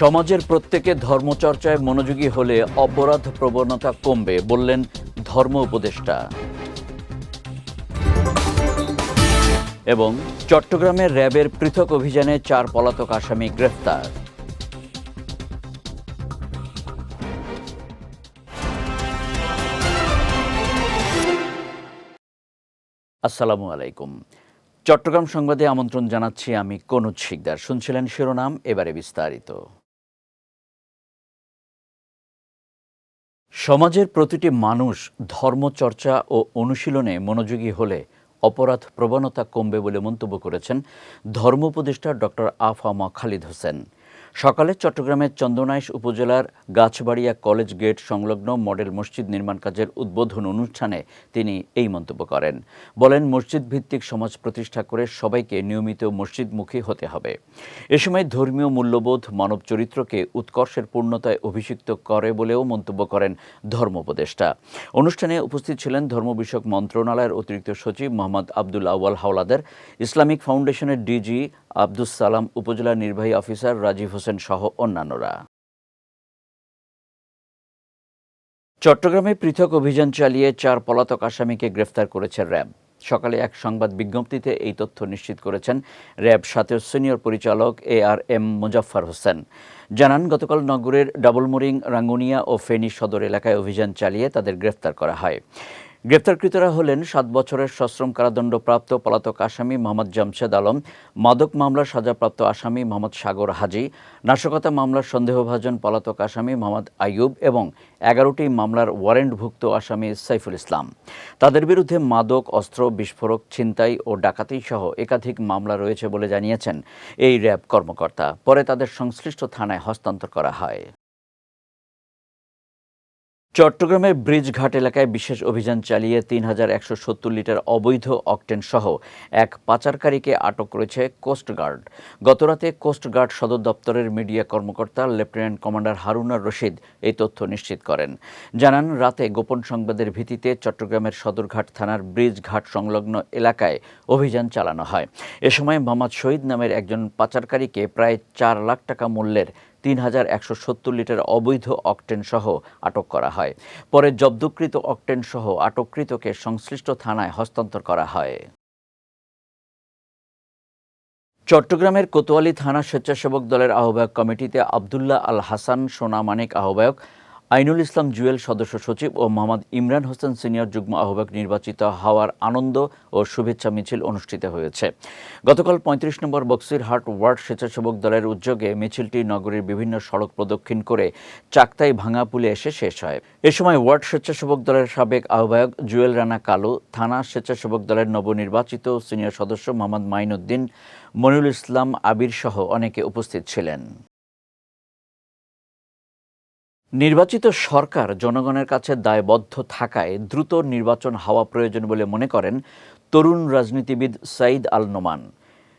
সমাজের প্রত্যেকে ধর্মচর্চায় মনোযোগী হলে অপরাধ প্রবণতা কমবে, বললেন ধর্ম উপদেষ্টা। এবং চট্টগ্রামে র্যাবের পৃথক অভিযানে চার পলাতক আসামি গ্রেফতার। আসসালামু আলাইকুম। চট্টগ্রাম সংবাদে আমন্ত্রণ জানাচ্ছি আমি কনুজ শিকদার। শুনছিলেন শিরোনাম, এবারে বিস্তারিত। সমাজের প্রতিটি মানুষ ধর্মচর্চা ও অনুশীলনে মনোযোগী হলে অপরাধ প্রবণতা কমবে বলে মন্তব্য করেছেন ধর্ম উপদেষ্টা ডক্টর আফামা খালিদ হোসেন। সকালে চট্টগ্রামের চন্দনাইশ উপজেলার গাছবাড়িয়া কলেজ গেট সংলগ্ন মডেল মসজিদ নির্মাণ কাজের উদ্বোধন অনুষ্ঠানে তিনি এই মন্তব্য করেন। বলেন মসজিদ ভিত্তিক সমাজ প্রতিষ্ঠা করে সবাইকে নিয়মিত মসজিদমুখী হতে হবে। এ সময় ধর্মীয় মূল্যবোধ, মানব চরিত্রকে উৎকর্ষের পূর্ণতায় অভিষিক্ত করে বলেও মন্তব্য করেন ধর্ম উপদেষ্টা। অনুষ্ঠানে উপস্থিত ছিলেন ধর্ম বিষয়ক মন্ত্রণালয়ের অতিরিক্ত সচিব মোহাম্মদ আব্দুল আউয়াল হাওলাদার, ইসলামিক ফাউন্ডেশনের ডিজি আব্দুস সালাম, উপজেলা নির্বাহী অফিসার রাজীব হোসেন সহ অন্যান্যরা। চট্টগ্রামে পৃথক অভিযান চালিয়ে চার পলাতক আসামিকে গ্রেফতার করেছে র্যাব। সকালে এক সংবাদ বিজ্ঞপ্তিতে এই তথ্য নিশ্চিত করেছেন র্যাব সাতের সিনিয়র পরিচালক A R M Muzaffar Hossain. জানান, গতকাল নগরের ডাবলমোরিং, রাঙ্গুনিয়া ও ফেনী সদর এলাকায় অভিযান চালিয়ে তাদের গ্রেফতার করা হয়। গ্রেপ্তারকৃতরা হলেন সাত বছরের সশ্রম কারাদণ্ডপ্রাপ্ত পলাতক আসামি মোহাম্মদ জামশেদ আলম, মাদক মামলার সাজাপ্রাপ্ত আসামি মোহাম্মদ সাগর হাজি, নাশকতা মামলার সন্দেহভাজন পলাতক আসামি মোহাম্মদ আইয়ুব এবং এগারোটি মামলার ওয়ারেন্টভুক্ত আসামি সাইফুল ইসলাম। তাদের বিরুদ্ধে মাদক, অস্ত্র, বিস্ফোরক, ছিনতাই ও ডাকাতি সহ একাধিক মামলা রয়েছে বলে জানিয়েছেন এই র্যাব কর্মকর্তা। পরে তাদের সংশ্লিষ্ট থানায় হস্তান্তর করা হয়। চট্টগ্রামের ব্রিজঘাট এলাকায় বিশেষ অভিযান চালিয়ে তিন হাজার একশো সত্তর লিটার অবৈধ অকটেন সহ এক পাচারকারীকে আটক করেছে কোস্টগার্ড গতরাতে কোস্টগার্ড সদর দপ্তরের মিডিয়া কর্মকর্তা লেফটেন্যান্ট কমান্ডার হারুনার রশিদ এই তথ্য নিশ্চিত করেন। জানান, রাতে গোপন সংবাদের ভিত্তিতে চট্টগ্রামের সদরঘাট থানার ব্রিজঘাট সংলগ্ন এলাকায় অভিযান চালানো হয়। এ সময় মোহাম্মদ শহীদ নামের একজন পাচারকারীকে প্রায় চার লাখ টাকা মূল্যের তিন হাজার একশো সত্তর লিটার অবৈধ অকটেন সহ আটক করা হয়। পরে জব্দকৃত অকটেন সহ আটককৃতকে সংশ্লিষ্ট থানায় হস্তান্তর করা হয়। চট্টগ্রামের কোতোয়ালি থানা স্বেচ্ছাসেবক দলের আহ্বায়ক কমিটিতে আবদুল্লাহ আল হাসান, সোনা মানিক আহ্বায়ক আইনুল ইসলাম জুয়েল সদস্য সচিব ও মোহাম্মদ ইমরান হোসেন সিনিয়র যুগ্ম আহ্বায়ক নির্বাচিত হওয়ার আনন্দ ও শুভেচ্ছা মিছিল অনুষ্ঠিত হয়েছে। গতকাল পঁয়ত্রিশ নম্বর বক্সিরহাট ওয়ার্ড স্বেচ্ছাসেবক দলের উদ্যোগে মিছিলটি নগরীর বিভিন্ন সড়ক প্রদক্ষিণ করে চাকতাই ভাঙা পুলে এসে শেষ হয়। এ সময় ওয়ার্ড স্বেচ্ছাসেবক দলের সাবেক আহ্বায়ক জুয়েল রানা কালু, থানা স্বেচ্ছাসেবক দলের নবনির্বাচিত সিনিয়র সদস্য মোহাম্মদ মাইনুদ্দিন, মনিরুল ইসলাম আবির সহ অনেকে উপস্থিত ছিলেন। নির্বাচিত সরকার জনগণের কাছে দায়বদ্ধ থাকায় দ্রুত নির্বাচন হওয়া প্রয়োজন বলে মনে করেন তরুণ রাজনীতিবিদ সাইদ আল নোমান।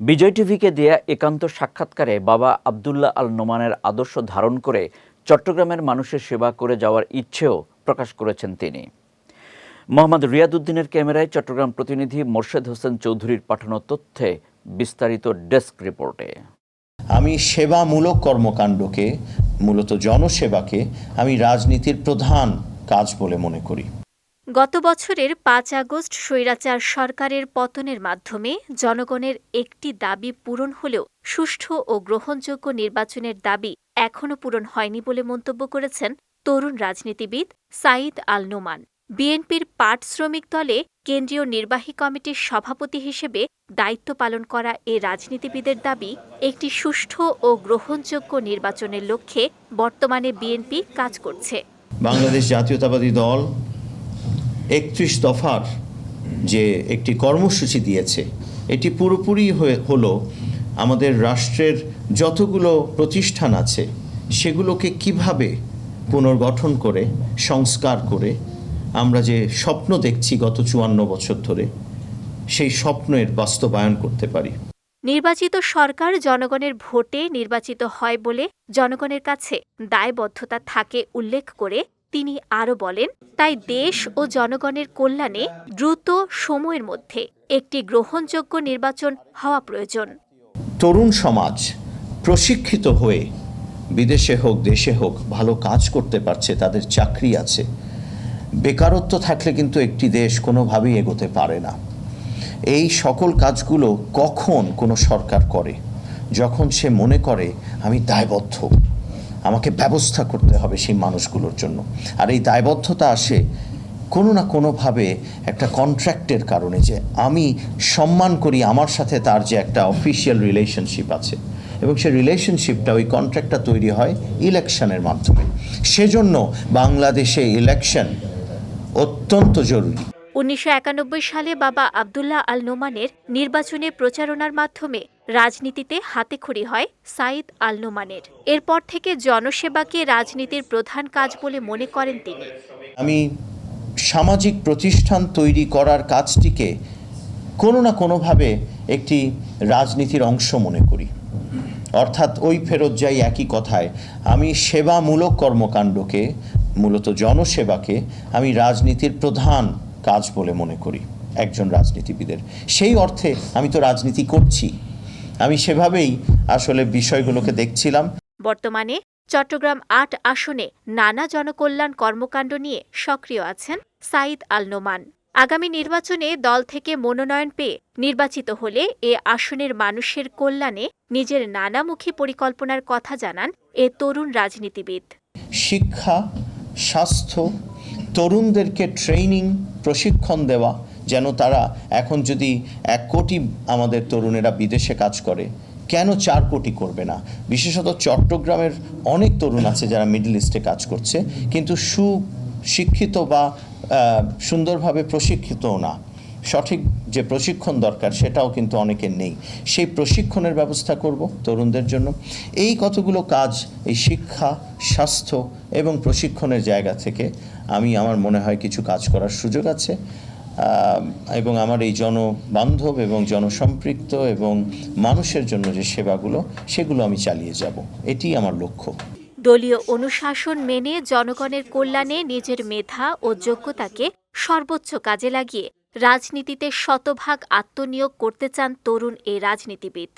বিজয় টিভিকে দেয়া একান্ত সাক্ষাৎকারে বাবা আবদুল্লাহ আল নোমানের আদর্শ ধারণ করে চট্টগ্রামের মানুষের সেবা করে যাওয়ার ইচ্ছেও প্রকাশ করেছেন তিনি। মোহাম্মদ রিয়াদুদ্দিনের ক্যামেরায় চট্টগ্রাম প্রতিনিধি মোর্শেদ হোসেন চৌধুরীর পাঠানো তথ্যে বিস্তারিত ডেস্ক রিপোর্টে। আমি সেবামূলক কর্মকাণ্ডকে, মূলত জনসেবাকে, আমি রাজনীতির প্রধান কাজ বলে মনে করি। গত বছরের পাঁচ আগস্ট স্বৈরাচার সরকারের পতনের মাধ্যমে জনগণের একটি দাবি পূরণ হলেও সুষ্ঠু ও গ্রহণযোগ্য নির্বাচনের দাবি এখনও পূরণ হয়নি বলে মন্তব্য করেছেন তরুণ রাজনীতিবিদ সাঈদ আল নোমান। বিএনপির পাট শ্রমিক দলে কেন্দ্রীয় নির্বাহী কমিটির সভাপতি হিসেবে দায়িত্ব পালন করা এ রাজনীতিবিদের দাবি, একটি সুষ্ঠু ও গ্রহণযোগ্য নির্বাচনের লক্ষ্যে বর্তমানে বিএনপি কাজ করছে। বাংলাদেশ জাতীয়তাবাদী দল একত্রিশ দফার যে একটি কর্মসূচি দিয়েছে, এটি পুরোপুরি হলো আমাদের রাষ্ট্রের যতগুলো প্রতিষ্ঠান আছে, সেগুলোকে কীভাবে পুনর্গঠন করে, সংস্কার করে আমরা যে স্বপ্ন দেখছি গত চুয়ান্ন বছর ধরে সেই স্বপ্নের বাস্তবায়ন করতে পারি। নির্বাচিত সরকার জনগণের ভোটে নির্বাচিত হয় বলে জনগণের কাছে দায়বদ্ধতা থাকে উল্লেখ করে তিনি আরও বলেন তাই দেশ ও জনগণের কল্যাণে দ্রুত সময়ের মধ্যে একটি গ্রহণযোগ্য নির্বাচন হওয়া প্রয়োজন। তরুণ সমাজ প্রশিক্ষিত হয়ে বিদেশে হোক দেশে হোক ভালো কাজ করতে পারছে তাদের চাকরি আছে। বেকারত্ব থাকলে কিন্তু একটি দেশ কোনোভাবেই এগোতে পারে না। এই সকল কাজগুলো কখন কোনো সরকার করে? যখন সে মনে করে, আমি দায়বদ্ধ। আমাকে ব্যবস্থা করতে হবে সেই মানুষগুলোর জন্য। আর এই দায়বদ্ধতা আসে কোনো না কোনোভাবে একটা কন্ট্রাক্টের কারণে যে আমি সম্মান করি আমার সাথে তার যে একটা অফিসিয়াল রিলেশনশিপ আছে। এবং সেই রিলেশনশিপটা ওই কন্ট্রাক্টটা তৈরি হয় ইলেকশনের মাধ্যমে। সেজন্য বাংলাদেশে ইলেকশন অত্যন্ত জরুরি। উনিশশো একানব্বই সালে বাবা আবদুল্লাহ আল নোমানের নির্বাচনে প্রচারণার মাধ্যমে রাজনীতিতে হাতেখড়ি হয় সাইদ আল নোমানের এরপর থেকে জনসেবাকে রাজনীতির প্রধান কাজ বলে মনে করেন তিনি। আমি সামাজিক প্রতিষ্ঠান তৈরি করার কাজটিকে কোনো না কোনোভাবে একটি রাজনীতির অংশ মনে করি। অর্থাৎ ওই ফেরত যাই একই কথায় আমি সেবামূলক কর্মকাণ্ডকে মূলত জনসেবাকে আমি রাজনীতির প্রধান কাজ বলে মনে করি একজন রাজনীতিবিদের। সেই অর্থে আমি তো রাজনীতি করছি। আমি সেভাবেই আসলে বিষয়গুলোকে দেখছিলাম। বর্তমানে চট্টগ্রাম আট আসনে নানা জনকল্যাণ কর্মকাণ্ড নিয়ে সক্রিয় আছেন সাইদ আল নোমান। আগামী নির্বাচনে দল থেকে মনোনয়ন পেয়ে নির্বাচিত হলে এ আসনের মানুষের কল্যাণে নিজের নানামুখী পরিকল্পনার কথা জানান এ তরুণ রাজনীতিবিদ। শিক্ষা স্বাস্থ্য, তরুণদেরকে ট্রেনিং প্রশিক্ষণ দেওয়া, যেন তারা এখন যদি এক কোটি আমাদের তরুণেরা বিদেশে কাজ করে, কেন চার কোটি করবে না? বিশেষত চট্টগ্রামের অনেক তরুণ আছে যারা মিডল ইস্টে কাজ করছে, কিন্তু সুশিক্ষিত বা সুন্দরভাবে প্রশিক্ষিতও না। সঠিক যে প্রশিক্ষণ দরকার সেটাও কিন্তু অনেকের নেই। সেই প্রশিক্ষণের ব্যবস্থা করব তরুণদের জন্য। এই কতগুলো কাজ, এই শিক্ষা, স্বাস্থ্য এবং প্রশিক্ষণের জায়গা থেকে আমি আমার মনে হয় কিছু কাজ করার সুযোগ আছে। এবং আমার এই জনবান্ধব এবং জনসম্পৃক্ত এবং মানুষের জন্য যে সেবাগুলো, সেগুলো আমি চালিয়ে যাব। এটি আমার লক্ষ্য। দলীয় অনুশাসন মেনে জনগণের কল্যাণে নিজের মেধা ও যোগ্যতাকে সর্বোচ্চ কাজে লাগিয়ে রাজনীতিতে শতভাগ আত্মনিয়োগ করতে চান তরুণ এই রাজনীতিবিদ।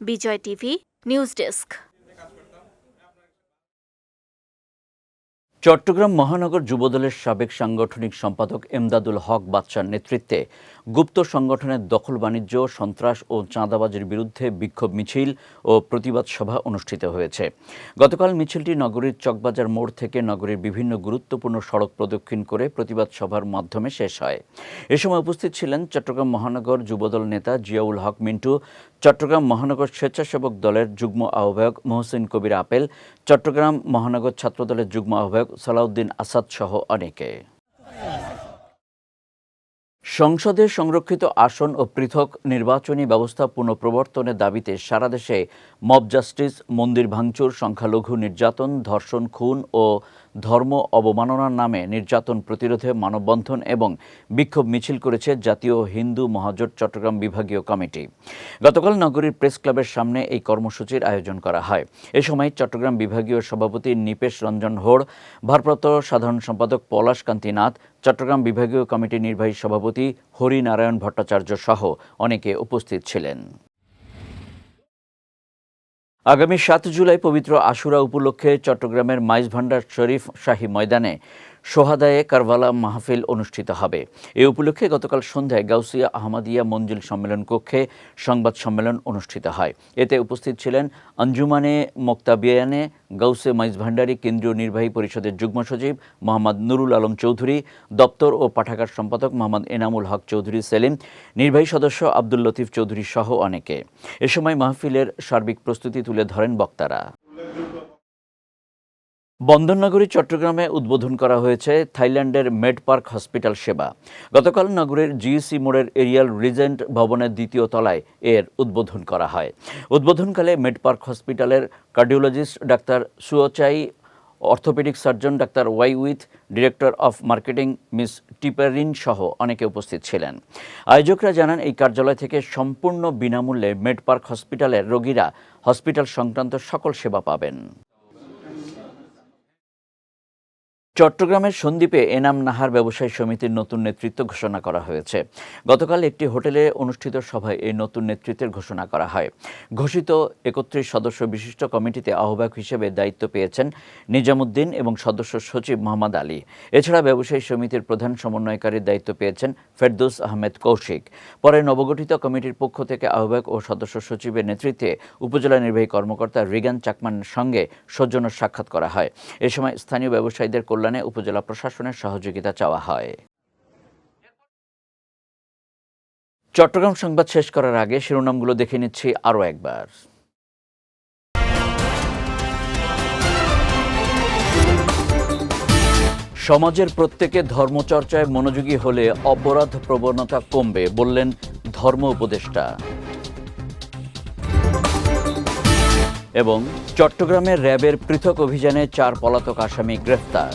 Bijoy TV news desk. Chattogram মহানগর যুবদলের সাবেক সাংগঠনিক সম্পাদক এমদাদুল হক বাদশার নেতৃত্বে গুপ্ত সংগঠনের দখল বাণিজ্য, সন্ত্রাস ও চাঁদাবাজির বিরুদ্ধে বিক্ষোভ মিছিল ও প্রতিবাদ সভা অনুষ্ঠিত হয়েছে। গতকাল মিছিলটি নগরীর চকবাজার মোড় থেকে নগরীর বিভিন্ন গুরুত্বপূর্ণ সড়ক প্রদক্ষিণ করে প্রতিবাদ সভার মাধ্যমে শেষ হয়। এ সময় উপস্থিত ছিলেন চট্টগ্রাম মহানগর যুবদল নেতা জিয়াউল হক মিন্টু চট্টগ্রাম মহানগর স্বেচ্ছাসেবক দলের যুগ্ম আহ্বায়ক মহসিন কবির আপেল, চট্টগ্রাম মহানগর ছাত্রদলের যুগ্ম আহ্বায়ক সালাউদ্দিন আসাদ সহ অনেকে। সংসদে সংরক্ষিত আসন ও পৃথক নির্বাচনী ব্যবস্থা পুনঃপ্রবর্তনের দাবিতে সারা দেশে মব জাস্টিস, মন্দির ভাঙচুর, সংখ্যালঘু নির্যাতন, ধর্ষণ, খুন ও ধর্ম অবমাননার নামে নির্যাতন প্রতিরোধে মানববন্ধন এবং বিক্ষোভ মিছিল করেছে জাতীয় হিন্দু মহাজোট চট্টগ্রাম বিভাগীয় কমিটি। গতকাল নগরীর প্রেস ক্লাবের সামনে এই কর্মসূচির আয়োজন করা হয়। এ সময় চট্টগ্রাম বিভাগীয় সভাপতি নিপেশ রঞ্জন হোড়, ভারপ্রাপ্ত সাধারণ সম্পাদক পলাশ কান্তি নাথ চট্টগ্রাম বিভাগীয় কমিটির নির্বাহী সভাপতি হরিনারায়ণ ভট্টাচার্য সহ অনেকে উপস্থিত ছিলেন। আগামী সাত জুলাই পবিত্র আশুরা উপলক্ষে চট্টগ্রামের মাইজ ভান্ডার শরীফ শাহী ময়দানে সোহাদায়ে কারবালা মাহফিল অনুষ্ঠিত হবে। এ উপলক্ষে গতকাল সন্ধ্যায় গাউসিয়া আহমদিয়া মঞ্জিল সম্মেলন কক্ষে সংবাদ সম্মেলন অনুষ্ঠিত হয়। এতে উপস্থিত ছিলেন আঞ্জুমানে মোক্তাবিয়ানে, গাউসে মাইজ ভান্ডারী কেন্দ্রীয় নির্বাহী পরিষদের যুগ্ম সচিব মোহাম্মদ নুরুল আলম চৌধুরী, দপ্তর ও পাঠাগার সম্পাদক মোহাম্মদ এনামুল হক চৌধুরী সেলিম, নির্বাহী সদস্য আব্দুল লতিফ চৌধুরী সহ অনেকে। এ সময় মাহফিলের সার্বিক প্রস্তুতি তুলে ধরেন বক্তারা। বন্দরনগরী, চট্টগ্রামে উদ্বোধন করা হয়েছে থাইল্যান্ডের মেড পার্ক হসপিটাল সেবা। গতকাল নগরের জিইসি মোড়ের এরিয়াল রিজেন্ট ভবনের দ্বিতীয় তলায় এর উদ্বোধন করা হয়। উদ্বোধনকালে মেড পার্ক হসপিটালের cardiologist doctor Suyochai, orthopaedic surgeon doctor Y with, director of marketing Miss Tiparin সহ অনেকে উপস্থিত ছিলেন। আয়োজকরা জানান, এই কার্যালয় থেকে সম্পূর্ণ বিনামূল্যে মেড পার্ক হসপিটালের রোগীরা হসপিটাল সংক্রান্ত সকল সেবা পাবেন। চট্টগ্রামের সন্দ্বীপে এনাম নাহার ব্যবসায়ী সমিতির নতুন নেতৃত্ব ঘোষণা করা হয়েছে। গতকাল একটি হোটেলে অনুষ্ঠিত সভায় এই নতুন নেতৃত্বের ঘোষণা করা হয়। ঘোষিত একত্রিশ সদস্য বিশিষ্ট কমিটিতে আহ্বায়ক হিসেবে দায়িত্ব পেয়েছেন নিজামুদ্দিন এবং সদস্য সচিব মোহাম্মদ আলী। এছাড়া ব্যবসায়ী সমিতির প্রধান সমন্বয়কারীর দায়িত্ব পেয়েছেন ফেরদৌস আহমেদ কৌশিক। পরে নবগঠিত কমিটির পক্ষ থেকে আহ্বায়ক ও সদস্য সচিবের নেতৃত্বে উপজেলা নির্বাহী কর্মকর্তা রিগান চাকমানের সঙ্গে সৌজন্য সাক্ষাৎ করা হয়। এ সময় স্থানীয় ব্যবসায়ীদের কল্যাণে উপজেলা প্রশাসনের সহযোগিতা চাওয়া হয়। চট্টগ্রাম সংবাদ শেষ করার আগে শিরোনামগুলো দেখে নিচ্ছি আরও একবার। সমাজের প্রত্যেকে ধর্মচর্চায় মনোযোগী হলে অপরাধ প্রবণতা কমবে বললেন ধর্ম উপদেষ্টা। এবং চট্টগ্রামের র্যাবের পৃথক অভিযানে চার পলাতক আসামি গ্রেফতার।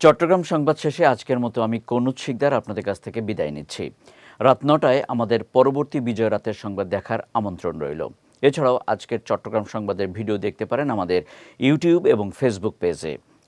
চট্টগ্রাম সংবাদ শেষে আজকের মতো আমি কনুজ শিকদার আপনাদের কাছ থেকে বিদায় নিচ্ছি। রাত নটায় আমাদের পরবর্তী বিজয় রাতের সংবাদ দেখার আমন্ত্রণ রইল। এছাড়াও আজকের চট্টগ্রাম সংবাদের ভিডিও দেখতে পারেন আমাদের ইউটিউব এবং ফেসবুক পেজে।